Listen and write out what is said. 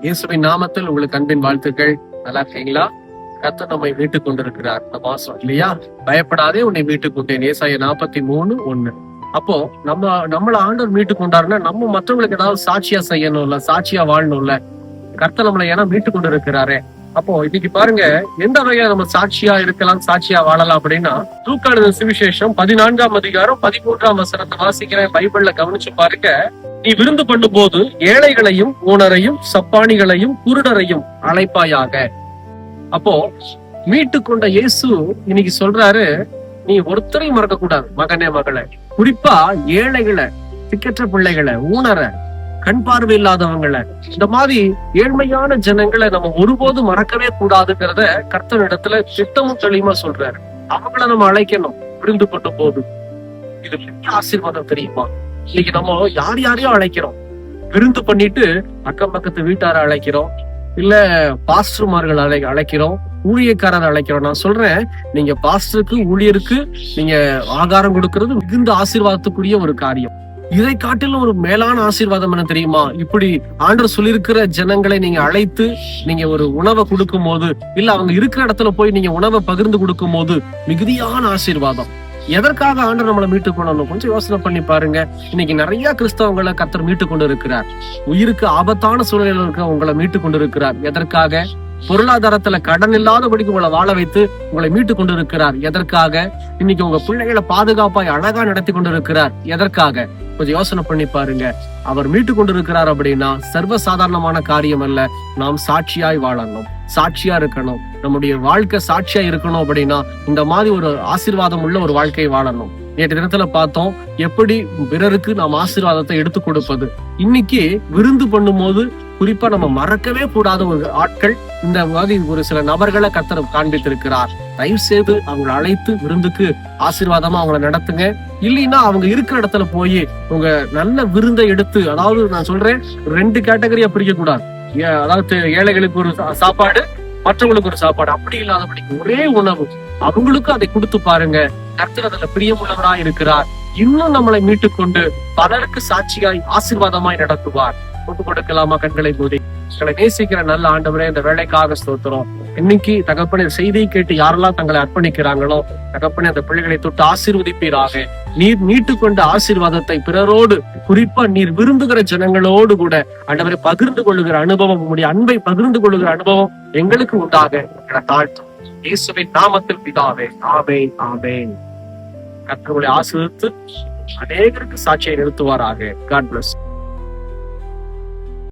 இயேசுவின் நாமத்தில் உங்களுக்கு அன்பின் வாழ்த்துக்கள். நல்லா இருக்கீங்களா? கத்த நம்மை மீட்டுக் கொண்டிருக்கிறார். இந்த மாசம் இல்லையா? பயப்படாதே உன்னை மீட்டுக் கொண்டேன். ஏசாய நாற்பத்தி மூணு ஒண்ணு அப்போ நம்ம நம்மள ஆண்டவர் மீட்டுக் கொண்டாருன்னா நம்ம மற்றவங்களுக்கு ஏதாவது சாட்சியா செய்யணும்ல சாட்சியா வாழணும்ல? கர்த்த நம்மளை ஏன்னா மீட்டுக் கொண்டு இருக்கிறாரே அப்போ இன்னைக்கு பாருங்க எந்த வகையா நம்ம சாட்சியா இருக்கலாம் சாட்சியா வாழலாம் அப்படின்னா தூக்கானது சுவிசேஷம் பதினான்காம் அதிகாரம் பதிமூன்றாம் வசனத்தை வாசிக்கிறேன் பைபிள்ல கவனிச்சு பாருங்க. நீ விருந்து பண்ணும் போது ஏழைகளையும் ஊனரையும் சப்பானிகளையும் குருடரையும் அழைப்பாயாக. அப்போ மீட்டு கொண்ட இயேசு இன்னைக்கு சொல்றாரு நீ ஒருத்தரையும் மறக்க கூடாது மகனே மகளை. குறிப்பா ஏழைகளை திக்கற்ற பிள்ளைகளை ஊனரை கண் பார்வை இல்லாதவங்களை. இந்த மாதிரி ஏழ்மையான ஜனங்களை நம்ம ஒருபோதும் மறக்கவே கூடாதுங்கிறத கர்த்தர் இடத்துல திட்டமும் தெளிவா சொல்றாரு. அவங்கள நம்ம அழைக்கணும். விருந்து கொண்ட போது. இது பெரிய ஆசீர்வாதம் தெரியுமா? இன்னைக்கு நம்ம யார் யாரையும் அழைக்கிறோம். விருந்து பண்ணிட்டு அக்கம் பக்கத்து வீட்டார அழைக்கிறோம். இல்ல பாஸ்டர்மார்கள் அழை அழைக்கிறோம். ஊழியக்காரர் அழைக்கிறோம். நான் சொல்றேன் நீங்க பாஸ்டருக்கு ஊழியருக்கு நீங்க ஆகாரம் கொடுக்கிறது மிகுந்த ஆசீர்வாதத்துக்குரிய ஒரு காரியம். இதை காட்டிலும் ஒரு மேலான ஆசீர்வாதம் என்ன தெரியுமா? இப்படி ஆண்டர் சொல்லியிருக்கிற ஜனங்களை நீங்க அழைத்து நீங்க ஒரு உணவை கொடுக்கும் போது இல்ல அவங்க இருக்கிற இடத்துல போய் நீங்க உணவை பகிர்ந்து கொடுக்கும் போது மிகுதியான ஆசீர்வாதம். எதற்காக ஆண்டர் நம்மளை மீட்டு கொள்ளணும் கொஞ்சம் யோசனை பண்ணி பாருங்க. இன்னைக்கு நிறைய கிறிஸ்தவங்களை கத்தர் மீட்டு கொண்டு இருக்கிறார் உயிருக்கு ஆபத்தான சூழ்நிலையில் இருக்க உங்களை மீட்டு கொண்டு இருக்கிறார் எதற்காக? பொருளாதாரத்துல கடன் இல்லாதபடிக்கு உங்களை வாழ வைத்து உங்களை மீட்டு கொண்டிருக்கிறார். எதற்காக? இன்னைக்கு உங்க பிள்ளைகளை பாதுகாப்பாய் அழகா நடத்தி கொண்டு இருக்கிறார் எதற்காக? கொஞ்சம் யோசனை பண்ணி பாருங்க. அவர் மீட்டு கொண்டிருக்கிறார் அப்படின்னா சர்வ சாதாரணமான காரியம் அல்ல. நாம் சாட்சியாய் வாழணும். சாட்சியா இருக்கணும். நம்முடைய வாழ்க்கை சாட்சியா இருக்கணும் அப்படின்னா இந்த மாதிரி ஒரு ஆசீர்வாதம் உள்ள ஒரு வாழ்க்கையை வாழணும். நேற்று தினத்துல பார்த்தோம் எப்படி பிறருக்கு நாம் ஆசீர்வாதத்தை எடுத்து கொடுப்பது. இன்னைக்கு விருந்து பண்ணும்போது குறிப்பா நம்ம மறக்கவே கூடாத ஒரு ஆட்கள் இந்த மாதிரி ஒரு சில நபர்களை கத்தர் காண்பித்திருக்கிறார். தயவு செய்து அவங்களை அழைத்து விருந்துக்கு ஆசீர்வாதமா அவங்களை நடத்துங்க. இல்லைன்னா அவங்க இருக்கிற இடத்துல போய் உங்க நல்ல விருந்தை எடுத்து அதாவது நான் சொல்றேன் ரெண்டு கேட்டகரியா பிரிக்க கூடாது அதாவது ஏழைகளுக்கு ஒரு சா- சாப்பாடு மற்றவங்களுக்கு ஒரு சாப்பாடு. அப்படி இல்லாதபடி ஒரே உணவு. அவங்களுக்கும் அதை கொடுத்து பாருங்க. கர்த்தர் அதுல பிரியமுள்ளவரா இருக்கிறார். இன்னும் நம்மளை மீட்டுக் கொண்டு பலருக்கு சாட்சியாய் ஆசீர்வாதமாய் நடத்துவார். ஒப்பு கொடுக்கலாமா கண்களை மூடி. எங்களை நேசிக்கிற நல்ல ஆண்டவரே இந்த வேலைக்காக ஸ்தோத்திரம். இன்னைக்கு தகப்பனை செய்தியை கேட்டு யாரெல்லாம் தங்களை அர்ப்பணிக்கிறாங்களோ தகப்பனை அந்த பிள்ளைகளை தொட்டு ஆசீர்வதிப்பீராக. நீர் மீட்டுக்கொண்ட ஆசீர்வாதத்தை பிறரோடு குறிப்பா நீர் விரும்புகிற ஜனங்களோடு கூட ஆண்டவரை பகிர்ந்து கொள்ளுகிற அனுபவம் உங்களுடைய அன்பை பகிர்ந்து கொள்ளுகிற அனுபவம் எங்களுக்கு உண்டாக. என தாழ்த்தும். இயேசுவின் நாமத்தில் பிதாவே ஆவே ஆவே கர்த்தர்களை ஆசிரித்து அநேகருக்கு சாட்சியை நிறுத்துவாராக. God plus